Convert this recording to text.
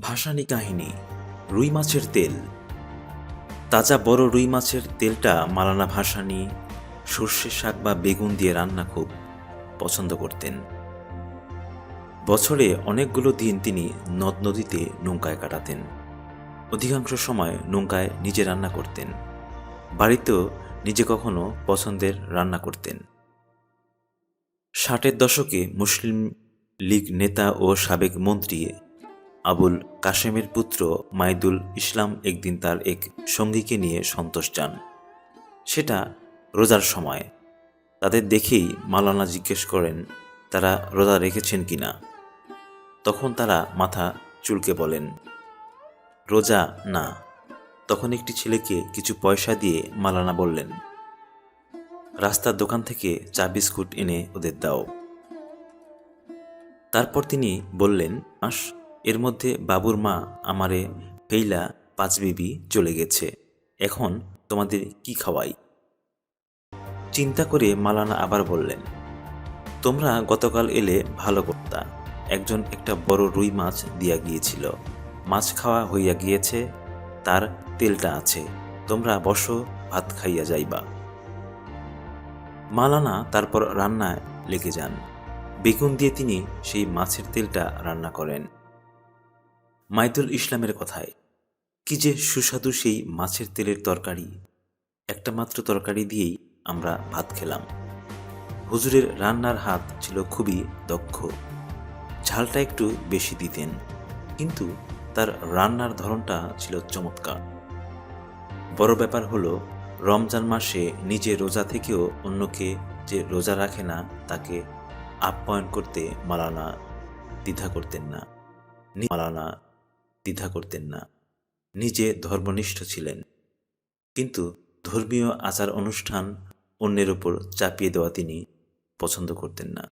ভাসানি কাহিনী, রুই মাছের তেল। তাজা বড় রুই মাছের তেলটা মালানা ভাসানি, সর্ষে শাক বা বেগুন দিয়ে রান্না খুব পছন্দ করতেন। বছরে অনেকগুলো দিন তিনি নদ নদীতে নৌকায় কাটাতেন। অধিকাংশ সময় নৌকায় নিজে রান্না করতেন। বাড়িতেও নিজে কখনো পছন্দের রান্না করতেন। ষাটের দশকে মুসলিম লীগ নেতা ও সাবেক মন্ত্রী আবুল কাশেমের পুত্র মাইদুল ইসলাম একদিন তার এক সঙ্গীকে নিয়ে সন্তোষ যান। সেটা রোজার সময়। তাদের দেখেই মালানা জিজ্ঞেস করেন, তারা রোজা রেখেছেন কিনা তখন তারা মাথা চুলকে বলেন, রোজা না। তখন একটি ছেলেকে কিছু পয়সা দিয়ে মালানা বললেন, রাস্তার দোকান থেকে চা বিস্কুট এনে ওদের দাও। তারপর তিনি বললেন, আস এর মধ্যে বাবুর মা আমারে ফেইলা পাঁচ বিবি চলে গেছে, এখন তোমাদের কি খাওয়াই? চিন্তা করে মালানা আবার বললেন, তোমরা গতকাল এলে ভালো করতা। একজন একটা বড় রুই মাছ দিয়া গিয়েছিল। মাছ খাওয়া হইয়া গিয়েছে, তার তেলটা আছে, তোমরা বসো, ভাত খাইয়া যাইবা। মালানা তারপর রান্নায় লেগে যান। বেগুন দিয়ে তিনি সেই মাছের তেলটা রান্না করেন। মাইদুল ইসলামের কথায়, কি যে সুস্বাদু সেই মাছের তেলের তরকারি। একটা মাত্র তরকারি দিয়েই আমরা ভাত খেলাম। হুজুরের রান্নার হাত ছিল খুবই দক্ষ। ঝালটা একটু বেশি দিতেন, কিন্তু তার রান্নার ধরনটা ছিল চমৎকার। বড় ব্যাপার হলো, রমজান মাসে নিজে রোজা থেকেও অন্যকে যে রোজা রাখে না, তাকে আপ্যায়ন করতে মালানা, দ্বিধা করতেন না। মালানা দ্বিধা করতেন না। নিজে ধর্মনিষ্ঠ ছিলেন। কিন্তু ধর্মীয় আচার অনুষ্ঠান অন্যের ওপর চাপিয়ে দেওয়া তিনি পছন্দ করতেন না।